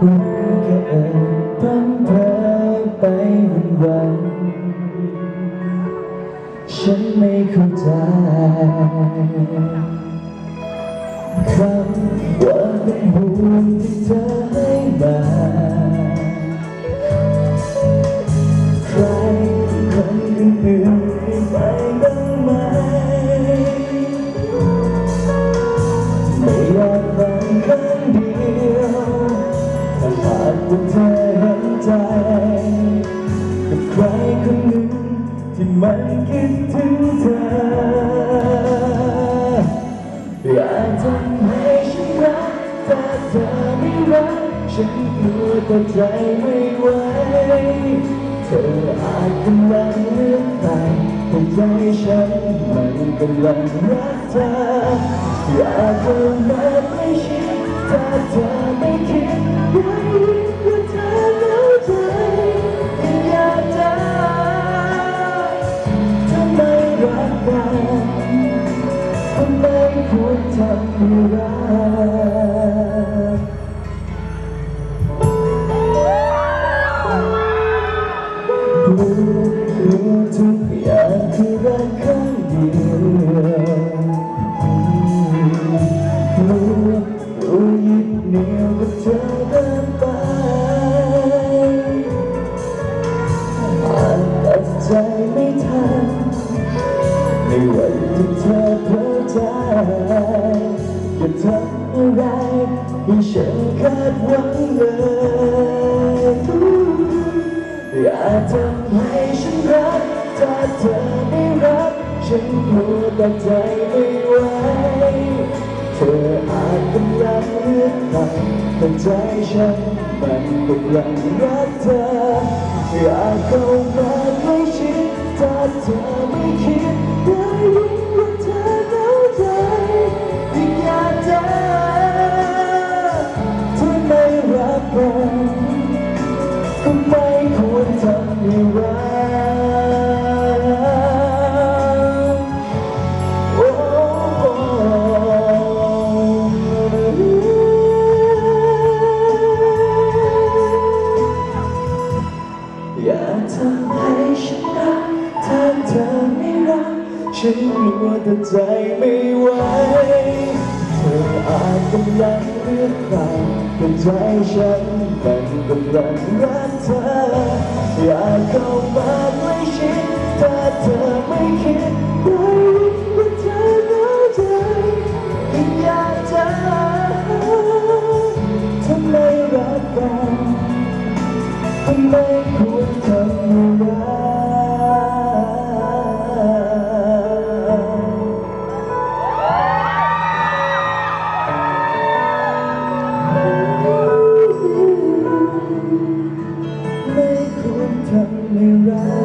มือก็เอ่ยพังเพยไปวันวันฉันไม่เข้าใจคำว่าเป็นห่วง อยาทำให้ฉันรักแต่เธอไม่รักฉันกลัวแต่ใจไม่ไหวเธออาจกำลังเลือกใครแต่ใจฉันมันกำลังรักเธออยากจะมาใกล้ชิดถ้าเธอำไมควรทำให้รักรู้รู้ทุกอย่างคือรักครั้งเดียวรู้รู้ยึดเหนียวกับเธอเดินไปอาจตัดใจไม่ทันไม่ว่าที่เธอ เพ้อจะทำอะไรให้ฉันคาดหวังเลยอย่าทำให้ฉันรักถ้าเธอไม่รัก ฉันกลัวแต่ใจไม่ไหวเธออาจกำลังเลือกใครแต่ใจฉันมันกำลังรักเธอ อยากเข้ามาใกล้ชิดถ้าเธอไม่คิด ฉันกลัวแต่ใจไม่ไหวเธออาจกำลังเลือกใครแต่ใจฉันมันกำลังรักเธอ อยากเข้ามาใกล้ชิดถ้าเธอไม่คิดได้ว่าเธอเข้าใจยิ่งอยากจะทำไมรักกันทำไมควรทำให้ me right.